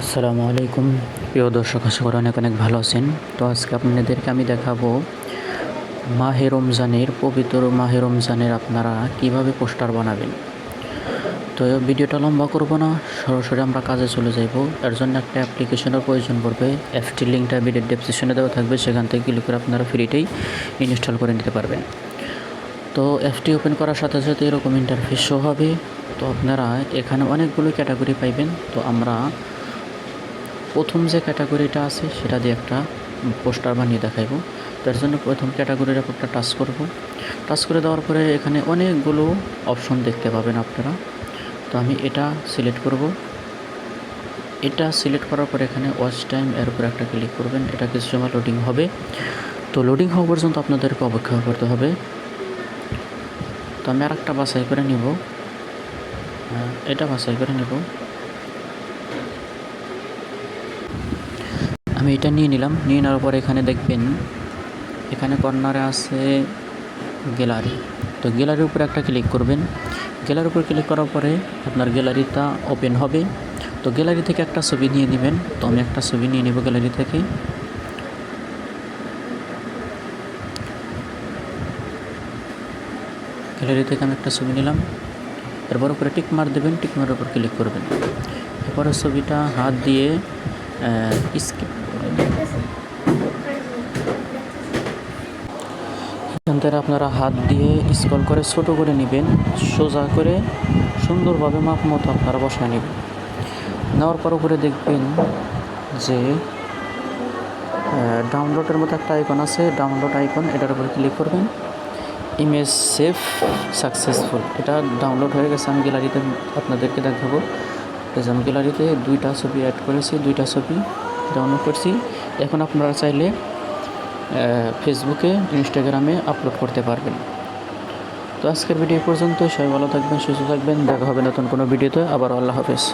আসসালামু আলাইকুম। প্রিয় দর্শক, আশা করি অনেক অনেক ভালো আছেন। তো আজকে আপনাদেরকে আমি দেখাবো মাহে রমজানের, পবিত্র মাহে রমজানের আপনারা কীভাবে পোস্টার বানাবেন। তো ভিডিওটা লম্বা করব না, সরাসরি আমরা কাজে চলে যাব। এর জন্য একটা অ্যাপ্লিকেশনের প্রয়োজন পড়বে। অ্যাপটি লিঙ্কটা ভিডিও ডেসক্রিপশনে দেওয়া থাকবে। সেখান থেকে ক্লিক করে আপনারা ফ্রিতেই ইনস্টল করে নিতে পারবেন। তো অ্যাপটি ওপেন করার সাথে সাথে এরকম ইন্টারফেস শো হবে। তো আপনারা এখানে অনেকগুলো ক্যাটাগরি পাইবেন। তো আমরা প্রথম যে ক্যাটাগরিটা আছে সেটা দিয়ে একটা পোস্টার বানিয়ে দেখাইবো। তার জন্য প্রথম ক্যাটাগরির উপরটা টাচ করব। টাচ করে দেওয়ার পরে এখানে অনেকগুলো অপশন দেখতে পাবেন আপনারা। তো আমি এটা সিলেক্ট করব। এটা সিলেক্ট করার পরে এখানে ওয়াচ টাইম এর উপর একটা ক্লিক করবেন। এটা কিছু সময় লোডিং হবে। তো লোডিং হওয়া পর্যন্ত আপনাদেরকে অপেক্ষা করতে হবে। তো আমি আর একটা বাছাই করে নিব। আহ, এটা বাছাই করে নিব। আমি এটা নিয়ে নিলাম। নিয়ে নেওয়ার পরে এখানে দেখবেন, এখানে কর্নারে আছে গ্যালারি। তো গ্যালারির উপরে একটা ক্লিক করবেন। গ্যালারির উপর ক্লিক করার পরে আপনার গ্যালারিটা ওপেন হবে। তো গ্যালারি থেকে একটা ছবি নিয়ে নেবেন। তো আমি একটা ছবি নিয়ে নেব গ্যালারি থেকে। গ্যালারি থেকে আমি একটা ছবি নিলাম। এরপর উপরে টিক মার দেবেন, টিক মারের উপর ক্লিক করবেন। এরপরে ছবিটা হাত দিয়ে স্কিপ করে দেবেন এখান থেকে আপনারা হাত দিয়ে স্কল করে ছোট করে নেবেন, সোজা করে সুন্দরভাবে মাপ মতো আপনারা বসায় নেবেন। নেওয়ার পর উপরে দেখবেন যে ডাউনলোডের মতো একটা আইকন আছে। ডাউনলোড আইকন এটার উপরে ক্লিক করবেন। ইমেজ সেভ সাকসেসফুল এটা ডাউনলোড হয়ে গেছে, আমি গ্যালারিতে আপনাদেরকে দেখাবো। আমি গ্যালারিতে দুইটা ছবি অ্যাড করেছি, দুইটা ছবি ডাউনলোড করছি। এখন আপনারা চাইলে ফেসবুকে ইনস্টাগ্রামে আপলোড করতে পারবেন। তো আজকের ভিডিও পর্যন্ত সবাই ভালো থাকবেন, সুস্থ থাকবেন। দেখা হবে নতুন কোনো ভিডিওতে আবার আল্লাহ হাফেজ।